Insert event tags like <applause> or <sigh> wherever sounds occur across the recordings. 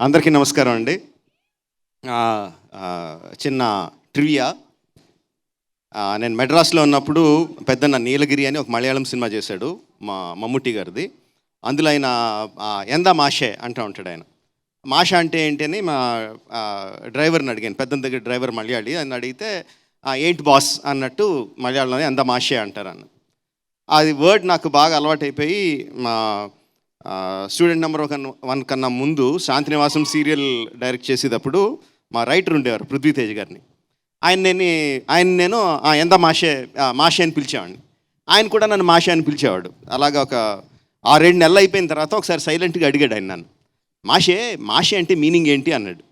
అందరికీ నమస్కారం అండి. చిన్న ట్రివియా. నేను మెడ్రాస్లో ఉన్నప్పుడు పెద్దన్న నీలగిరి అని ఒక మలయాళం సినిమా చేశాడు మా మమ్ముట్టి గారిది. అందులో ఆయన ఎంద ఎందా మాషే అంటూ ఉంటాడు ఆయన. మాష అంటే ఏంటి అని మా డ్రైవర్ని అడిగాను. పెద్దన్న దగ్గర డ్రైవర్ మలయాళి. అని అడిగితే ఎయిట్ బాస్? అన్నట్టు మలయాళంలో ఎందా మాషే అంటారు అన్న. అది వర్డ్ నాకు బాగా అలవాటైపోయి మా స్టూడెంట్ నెంబర్ ఒక వన్ కన్నా ముందు శాంతినివాసం సీరియల్ డైరెక్ట్ చేసేటప్పుడు మా రైటర్ ఉండేవారు పృథ్వీతేజ్ గారిని. ఆయన నేను ఆయన నేను ఎంత మాషే మాషే అని పిలిచేవాడిని. ఆయన కూడా నన్ను మాషే అని పిలిచేవాడు. అలాగా ఒక ఆరేడు నెలలు అయిపోయిన తర్వాత ఒకసారి సైలెంట్గా అడిగాడు ఆయన నన్ను. మాషే మాషే అంటే మీనింగ్ ఏంటి అన్నాడు.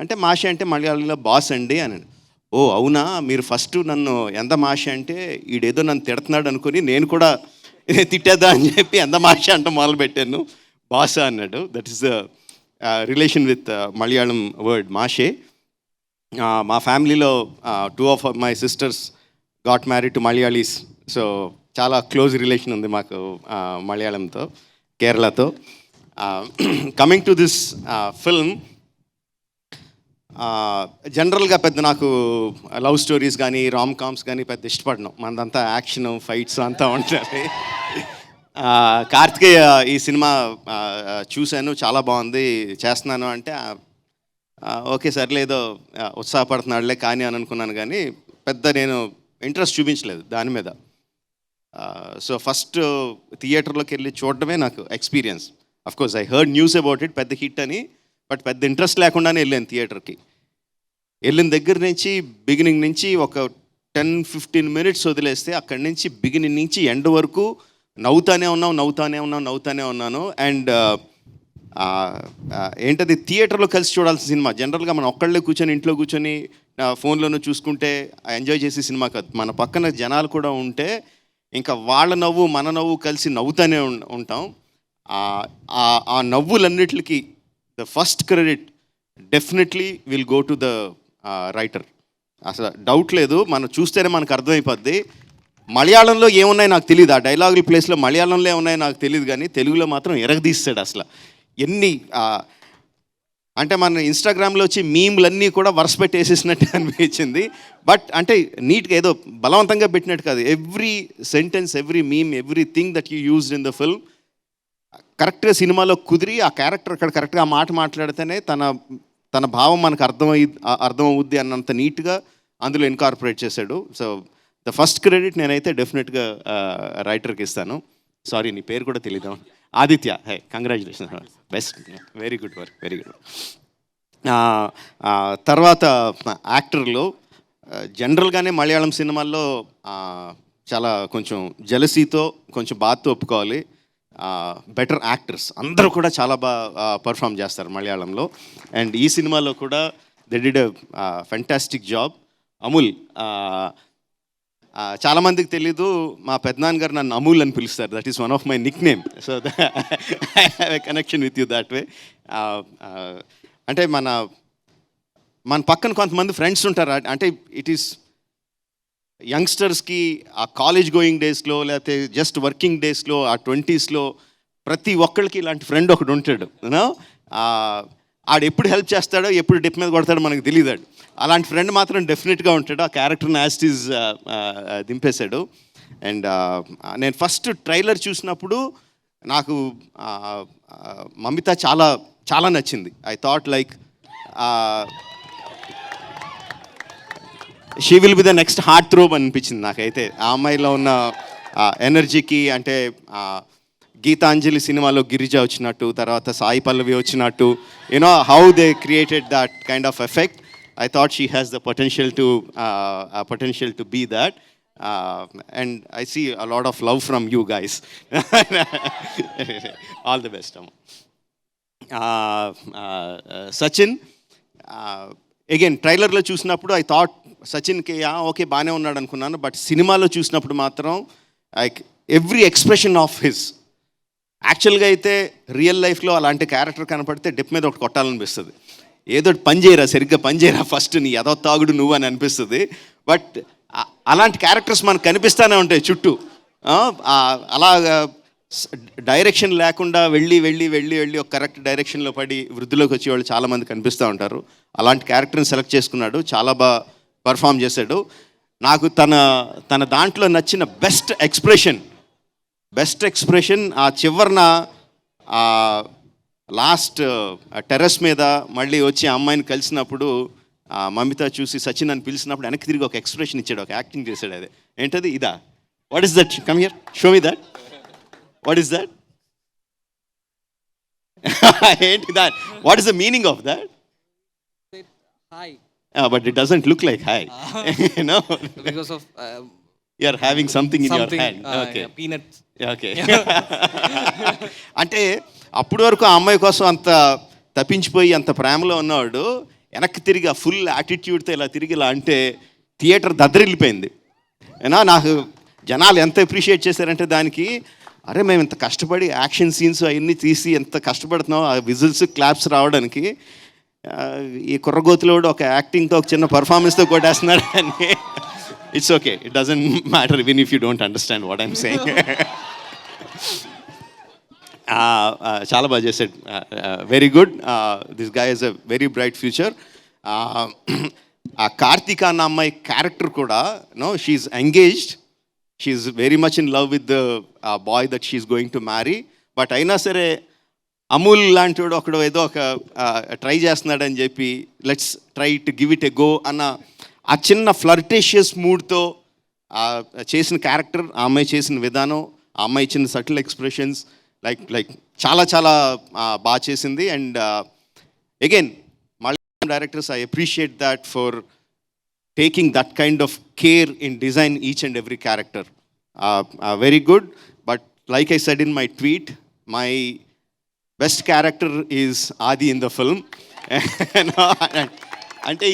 అంటే మాషే అంటే మలయాళంలో బాస్ అండి అన్నాడు. ఓ అవునా? మీరు ఫస్ట్ నన్ను ఎంత మాషే అంటే ఈడేదో నన్ను తిడుతున్నాడు అనుకుని నేను కూడా తిట్టేద్దా అని చెప్పి ఎంత మాష అంట మొదలు పెట్టాను అన్నాడు. That is the relation with Malayalam word mashe. Uh, మా ఫ్యామిలీలో two of my sisters got married to Malayalis so చాలా క్లోజ్ రిలేషన్ ఉంది మాకు మలయాళంతో కేరళతో కమింగ్ టు దిస్ ఫిల్మ్ జనరల్గా పెద్ద నాకు లవ్ స్టోరీస్ కానీ రామ్ కామ్స్ కానీ పెద్ద ఇష్టపడను. మనదంతా యాక్షన్ ఫైట్స్ అంతా ఉంటుంది. కార్తికేయ ఈ సినిమా చూశాను చాలా బాగుంది చేస్తున్నాను అంటే ఓకే సర్లేదో ఆ, ఉత్సాహపడుతున్నాడులే కానీ అని అనుకున్నాను కానీ పెద్ద నేను ఇంట్రెస్ట్ చూపించలేదు దాని మీద. సో ఫస్ట్ థియేటర్లోకి వెళ్ళి చూడడమే నాకు experience. Of course I heard news about it పెద్ద హిట్ అని బట్ పెద్ద ఇంట్రెస్ట్ లేకుండానే వెళ్ళాను థియేటర్కి. వెళ్ళిన దగ్గర నుంచి బిగినింగ్ నుంచి ఒక టెన్ ఫిఫ్టీన్ మినిట్స్ వదిలేస్తే అక్కడి నుంచి బిగినింగ్ నుంచి ఎండ్ వరకు నవ్వుతానే ఉన్నాం నవ్వుతానే ఉన్నాం నవ్వుతానే ఉన్నాను. అండ్ uh, ఏంటది? థియేటర్లో కలిసి చూడాల్సిన సినిమా. జనరల్గా మనం ఒక్కళ్ళే కూర్చొని ఇంట్లో కూర్చొని ఫోన్లోనూ చూసుకుంటే ఎంజాయ్ చేసే సినిమా కాదు. మన పక్కన జనాలు కూడా ఉంటే ఇంకా వాళ్ళ నవ్వు మన నవ్వు కలిసి నవ్వుతూనే ఉంటాం. ఆ- ఆ నవ్వులన్నిటికి the first credit definitely will go to the writer అసలు డౌట్ లేదు మనం చూస్తేనే మనకు అర్థమైపోద్ది. మలయాళంలో ఏమున్నాయి నాకు తెలియదు ఆ డైలాగుల ప్లేస్లో మలయాళంలో ఏమున్నాయి నాకు తెలియదు కానీ తెలుగులో మాత్రం ఎరగదీస్తాడు అసలు. ఎన్ని అంటే మన ఇన్స్టాగ్రామ్లో వచ్చి మీమ్లన్నీ కూడా వరుస పెట్టి వేసేసినట్టు <laughs> అనిపించింది. బట్ అంటే నీట్గా ఏదో బలవంతంగా పెట్టినట్టు కాదు. Every sentence every meme every thing that you used in the film కరెక్ట్గా సినిమాలో కుదిరి ఆ క్యారెక్టర్ అక్కడ కరెక్ట్గా ఆ మాట మాట్లాడితేనే తన తన భావం మనకు అర్థమై అర్థమవుద్ది అన్నంత నీట్గా అందులో ఇన్కార్పొరేట్ చేశాడు. సో ద ఫస్ట్ క్రెడిట్ నేనైతే డెఫినెట్గా రైటర్కి ఇస్తాను. సారీ నీ పేరు కూడా తెలియదాం Aditya. Hey congratulation best very good work very good తర్వాత యాక్టర్లు జనరల్గానే మలయాళం సినిమాల్లో చాలా కొంచెం జలసీతో కొంచెం బాధతో ఒప్పుకోవాలి. బెటర్ యాక్టర్స్ అందరూ కూడా చాలా బాగా పర్ఫామ్ చేస్తారు మలయాళంలో. అండ్ ఈ సినిమాలో కూడా they did fantastic job Amul చాలామందికి చాలా మందికి తెలీదు మా పెద్దనాన్న గారు నన్ను అమూల్ అని పిలుస్తారు. That is one of my nickname so connection with you that way అంటే మన మన పక్కన కొంతమంది ఫ్రెండ్స్ ఉంటారు. అంటే ఇట్ ఈస్ యంగ్స్టర్స్కి ఆ కాలేజ్ గోయింగ్ డేస్లో లేకపోతే జస్ట్ వర్కింగ్ డేస్లో ఆ ట్వంటీస్లో ప్రతి ఒక్కరికి ఇలాంటి ఫ్రెండ్ ఒకడు ఉంటాడు. ఆడు ఎప్పుడు హెల్ప్ చేస్తాడో ఎప్పుడు డిప్ మీద కొడతాడో మనకు తెలియదాడు అలాంటి ఫ్రెండ్ మాత్రం డెఫినెట్గా ఉంటాడు. ఆ క్యారెక్టర్ని యాస్టీజ్ దింపేశాడు. అండ్ నేను ఫస్ట్ ట్రైలర్ చూసినప్పుడు నాకు మమిత చాలా చాలా నచ్చింది. I thought like she will be the next heartthrob అనిపించింది నాకైతే. ఆ అమ్మాయిలో ఉన్న ఎనర్జీకి అంటే గీతాంజలి సినిమాలో గిరిజ వచ్చినట్టు తర్వాత సాయి పల్లవి వచ్చినట్టు you know how they created that kind of effect I thought she has the potential to potential to be that and I see a lot of love from you guys all the best అమ్మ. Sachin again ట్రైలర్లో చూసినప్పుడు I thought Sachin కేయా okay బాగానే ఉన్నాడు అనుకున్నాను. But సినిమాలో చూసినప్పుడు మాత్రం like every expression of his యాక్చువల్గా అయితే రియల్ లైఫ్లో అలాంటి క్యారెక్టర్ కనపడితే డిప్ మీద ఒకటి కొట్టాలనిపిస్తుంది. ఏదో ఒకటి పని చేయరా సరిగ్గా పని చేయరా ఫస్ట్ నీ ఎదో తాగుడు నువ్వు అని అనిపిస్తుంది. బట్ అలాంటి క్యారెక్టర్స్ మనకు కనిపిస్తూనే ఉంటాయి చుట్టూ. అలా అలాగా డైరెక్షన్ లేకుండా వెళ్ళి వెళ్ళి వెళ్ళి వెళ్ళి ఒక కరెక్ట్ డైరెక్షన్లో పడి వృద్ధిలోకి వచ్చే వాళ్ళు చాలామంది కనిపిస్తూ ఉంటారు. అలాంటి క్యారెక్టర్ని సెలెక్ట్ చేసుకున్నాడు. చాలా బాగా పర్ఫామ్ చేశాడు. నాకు తన తన దాంట్లో నచ్చిన బెస్ట్ ఎక్స్ప్రెషన్ బెస్ట్ ఎక్స్ప్రెషన్ ఆ చివరన ఆ లాస్ట్ టెర్రస్ మీద మళ్ళీ వచ్చి అమ్మాయిని కలిసినప్పుడు మమిత చూసి సచిన్ అని పిలిచినప్పుడు వెనక్కి తిరిగి ఒక ఎక్స్ప్రెషన్ ఇచ్చాడు ఒక యాక్టింగ్ చేశాడు అదే. ఏంటది? ఇదా? What is that come here show me that what is that ఏంటి that what is the meaning of that. But it doesn't look like high no of uh, you are having something in your. Hand okay peanuts. Okay అంటే అప్పటి వరకు ఆ అమ్మాయి కోసం అంత తప్పించిపోయి అంత ప్రేమలో ఉన్నవాడు వెనక్కి తిరిగి ఆ ఫుల్ యాటిట్యూడ్తో ఇలా తిరిగి ఇలా అంటే థియేటర్ దద్దరిల్లిపోయింది. ఏనా నాకు జనాలు ఎంత అప్రిషియేట్ చేశారంటే దానికి అరే మేము ఇంత కష్టపడి యాక్షన్ సీన్స్ అవన్నీ తీసి ఎంత కష్టపడుతున్నాం ఆ విజిల్స్ క్లాప్స్ రావడానికి ఈ ఈ కూడా ఒక యాక్టింగ్తో ఒక చిన్న పర్ఫార్మెన్స్తో కొట్టేస్తున్నాడు అని. It's okay it doesn't matter win if you don't understand what I'm saying చాలా బాగా చేశాడు. Very good this guy is a very bright future ఆ <clears throat> కార్తీక అన్న అమ్మాయి క్యారెక్టర్ కూడా no she engaged she very much in love with the boy that she going to marry but అయినా సరే అమూల్ లాంటి వాడు ఒకడు ఏదో ఒక ట్రై చేస్తున్నాడని చెప్పి let's try to give it a go అన్న ఆ చిన్న ఫ్లర్టేషియస్ మూడ్తో చేసిన క్యారెక్టర్ ఆ అమ్మాయి చేసిన విధానం ఆ అమ్మాయి ఇచ్చిన సటిల్ ఎక్స్ప్రెషన్స్ లైక్ లైక్ చాలా చాలా బాగా చేసింది. అండ్ uh, అగైన్ మళ్ళీ directors I appreciate that for taking that kind of care in design each and every character. Uh, uh, very good, but like I said in my tweet, my best character is Adi in the film. అంటే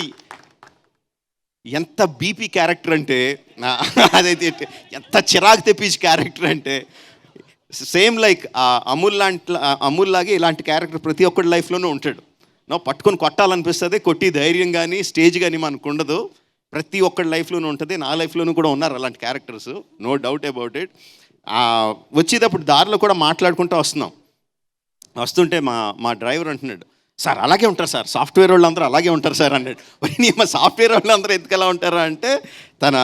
ఎంత BP character అంటే నా- అదైతే ఎంత చిరాకు తెప్పించి character అంటే same like Amul లాంటి అమూల్ లాగే ఇలాంటి క్యారెక్టర్ ప్రతి ఒక్కటి లైఫ్లోనూ ఉంటాడు నో పట్టుకొని కొట్టాలనిపిస్తుంది కొట్టి ధైర్యం కానీ స్టేజ్ కానీ మనకు ఉండదు ప్రతి ఒక్కడి లైఫ్లోనూ ఉంటుంది. నా లైఫ్లోనూ కూడా ఉన్నారు అలాంటి characters. No doubt about it వచ్చేటప్పుడు దారిలో కూడా మాట్లాడుకుంటూ వస్తున్నాం. వస్తుంటే మా మా డ్రైవర్ అంటున్నాడు సార్ అలాగే ఉంటారు సార్. సాఫ్ట్వేర్ వాళ్ళు అందరూ అలాగే ఉంటారు సార్ అన్నాడు. మా సాఫ్ట్వేర్ వాళ్ళు అందరూ ఎందుకు ఎలా ఉంటారా? అంటే తన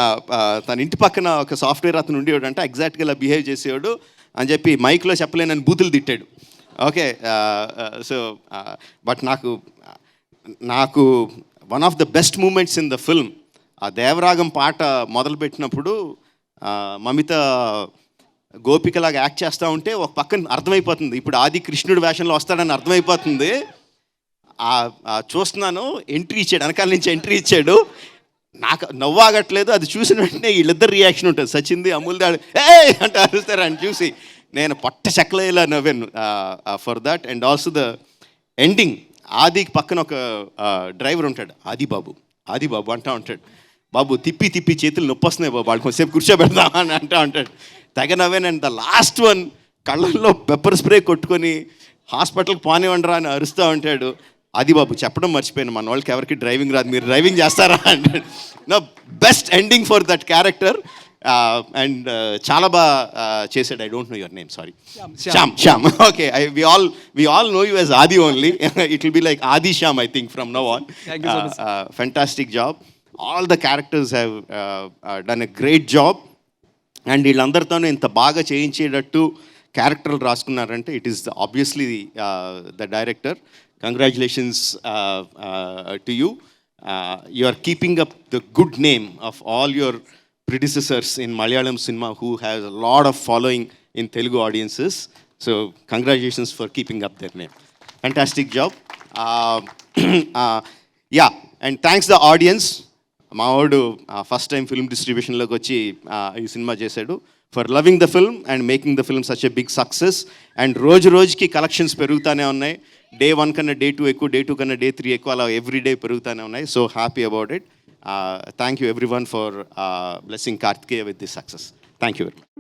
తన ఇంటి పక్కన ఒక సాఫ్ట్వేర్ అతను ఉండేవాడు అంటే ఎగ్జాక్ట్గా ఇలా బిహేవ్ చేసేవాడు అని చెప్పి మైక్లో చెప్పలేనని బూతులు తిట్టాడు. ఓకే సో బట్ నాకు నాకు one of the best moments in the film ఆ దేవరాగం పాట మొదలుపెట్టినప్పుడు మమిత గోపికలాగా యాక్ట్ చేస్తూ ఉంటే ఒక పక్కన అర్థమైపోతుంది. ఇప్పుడు ఆది కృష్ణుడు వేషంలో వస్తాడని అర్థమైపోతుంది. చూస్తున్నాను ఎంట్రీ ఇచ్చాడు వెనకాల నుంచి ఎంట్రీ ఇచ్చాడు. నాకు నవ్వాగట్లేదు అది చూసిన వెంటనే వీళ్ళిద్దరు రియాక్షన్ ఉంటుంది. సచింది అమూల్ దాడు ఏ అంటే అరుస్తారు అని చూసి. నేను పట్ట చెక్కలేలా నవ్వాను for that and also the ending ఆదికి పక్కన ఒక డ్రైవర్ ఉంటాడు ఆది బాబు ఆది బాబు అంటా ఉంటాడు. బాబు తిప్పి తిప్పి చేతులు నొప్పి వస్తున్నాయి బాబు వాళ్ళు కొంచెంసేపు కూర్చోబెడదాం అని అంటా ఉంటాడు. తెగ నవ్వాను అండ్ ద లాస్ట్ వన్. కళ్ళల్లో పెప్పర్ స్ప్రే కొట్టుకొని హాస్పిటల్కి పోనివ్వండిరా అని అరుస్తూ ఉంటాడు. అది బాబు చెప్పడం మర్చిపోయాను మన వాళ్ళకి ఎవరికి డ్రైవింగ్ రాదు మీరు డ్రైవింగ్ చేస్తారా అంటే no best ending for that character and చాలా బాగా చేశాడు. I don't know your name sorry Shyam. Shyam okay I we all we all know you as Aadi only it will be like Aadi Shyam I think from no on fantastic job all the characters have done a great job and వీళ్ళందరితోనూ ఇంత బాగా చేయించేటట్టు క్యారెక్టర్లు రాసుకున్నారంటే it is obviously the director congratulations to you you are keeping up the good name of all your predecessors in Malayalam cinema who has lot of following in Telugu audiences so congratulations for keeping up their name fantastic job yeah and thanks the audience మావాడు first time film డిస్ట్రిబ్యూషన్లోకి వచ్చి ఈ cinema చేశాడు. For loving the film and making the film such a big success and రోజు రోజుకి collections పెరుగుతూనే ఉన్నాయి. Day one కన్నా డే టూ ఎక్కువ డే టూ కన్నా డే త్రీ ఎక్కువ అలా ఎవ్రీ డే పెరుగుతూనే ఉన్నాయి. So happy about it thank you everyone for blessing Karthikeya with this success thank you very much